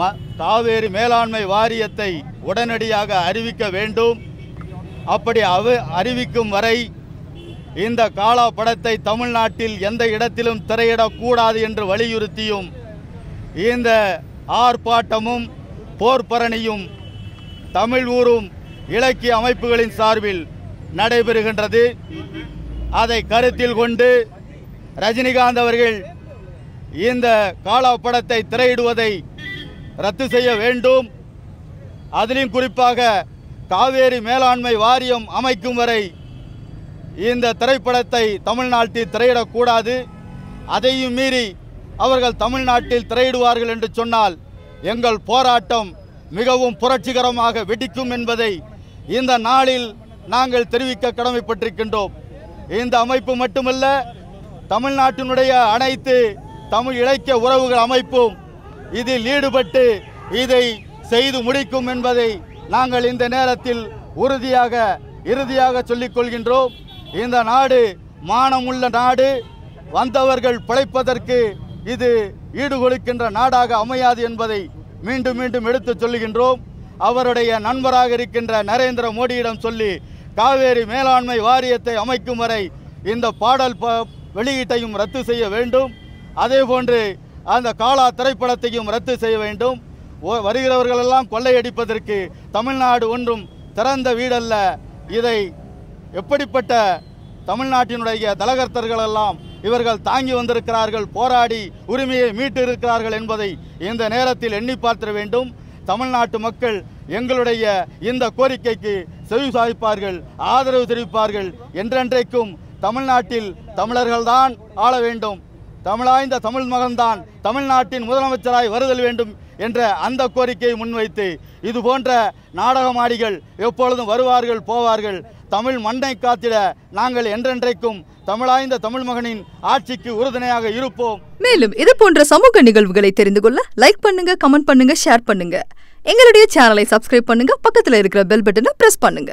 ம காவேரி மேலாண்மை வாரியத்தை உடனடியாக அறிவிக்க வேண்டும். அப்படி அவ அறிவிக்கும் வரை இந்த காலா படத்தை தமிழ்நாட்டில் எந்த இடத்திலும் திரையிடக்கூடாது என்று வலியுறுத்தியும் இந்த ஆர்ப்பாட்டமும் போர்ப்பரணியும் தமிழ் ஊரும் இலக்கிய அமைப்புகளின் சார்பில் நடைபெறுகின்றது. அதை கருத்தில் கொண்டு ரஜினிகாந்த் அவர்கள் இந்த காலா படத்தை திரையிடுவதை ரத்து செய்ய வேண்டும். அதிலும் குறிப்பாக காவேரி மேலாண்மை வாரியம் அமைக்கும் வரை இந்த திரைப்படத்தை தமிழ்நாட்டில் திரையிடக்கூடாது. அதையும் மீறி அவர்கள் தமிழ்நாட்டில் திரையிடுவார்கள் என்று சொன்னால் எங்கள் போராட்டம் மிகவும் புரட்சிகரமாக வெடிக்கும் என்பதை இந்த நாளில் நாங்கள் தெரிவிக்க கடமைப்பட்டிருக்கின்றோம். இந்த அமைப்பு மட்டுமல்ல தமிழ்நாட்டினுடைய அனைத்து தமிழ் இலக்கிய உறவுகள் அமைப்பும் இதில் ஈடுபட்டு இதை செய்து முடிக்கும் என்பதை நாங்கள் இந்த நேரத்தில் உறுதியாக இறுதியாக சொல்லிக் கொள்கின்றோம். இந்த நாடு மானமுள்ள நாடு. வந்தவர்கள் பிழைப்பதற்கு இது ஈடுகொடுக்கின்ற நாடாக அமையாது என்பதை மீண்டும் மீண்டும் எடுத்துச் சொல்லுகின்றோம். அவருடைய நண்பராக இருக்கின்ற நரேந்திர மோடியிடம் சொல்லி காவேரி மேலாண்மை வாரியத்தை அமைக்கும் வரை இந்த பாடல் ப- வெளியீட்டையும் ரத்து செய்ய வேண்டும். அதேபோன்று அந்த காலா திரைப்படத்தையும் ரத்து செய்ய வேண்டும். வருகிறவர்களெல்லாம் கொள்ளையடிப்பதற்கு தமிழ்நாடு ஒன்றும் திறந்த வீடல்ல. இதை எப்படிப்பட்ட தமிழ்நாட்டினுடைய தலகர்த்தர்கள் எல்லாம் இவர்கள் தாங்கி வந்திருக்கிறார்கள் போராடி உரிமையை மீட்டு இருக்கிறார்கள் என்பதை இந்த நேரத்தில் எண்ணி பார்த்திட வேண்டும். தமிழ்நாட்டு மக்கள் எங்களுடைய இந்த கோரிக்கைக்கு செவி சாய்ப்பார்கள் ஆதரவு தெரிவிப்பார்கள். என்றென்றைக்கும் தமிழ்நாட்டில் தமிழர்கள்தான் ஆள வேண்டும். தமிழாய்ந்த தமிழ் மகன்தான் தமிழ்நாட்டின் முதலமைச்சராய் வருதல் வேண்டும் என்ற அந்த கோரிக்கையை முன்வைத்து இது போன்ற நாடகமாடிகள் எப்பொழுதும் வருவார்கள் போவார்கள். தமிழ் மண்ணை காத்திட நாங்கள் என்றென்றைக்கும் தமிழாய்ந்த தமிழ் மகனின் ஆட்சிக்கு உறுதுணையாக இருப்போம். மேலும் இது போன்ற சமூக நிகழ்வுகளை தெரிந்து கொள்ள லைக் பண்ணுங்க கமெண்ட் பண்ணுங்க ஷேர் பண்ணுங்க. எங்களுடைய சேனலை சப்ஸ்கிரைப் பண்ணுங்க பக்கத்தில் இருக்கிற பெல் பட்டனை பிரஸ் பண்ணுங்க.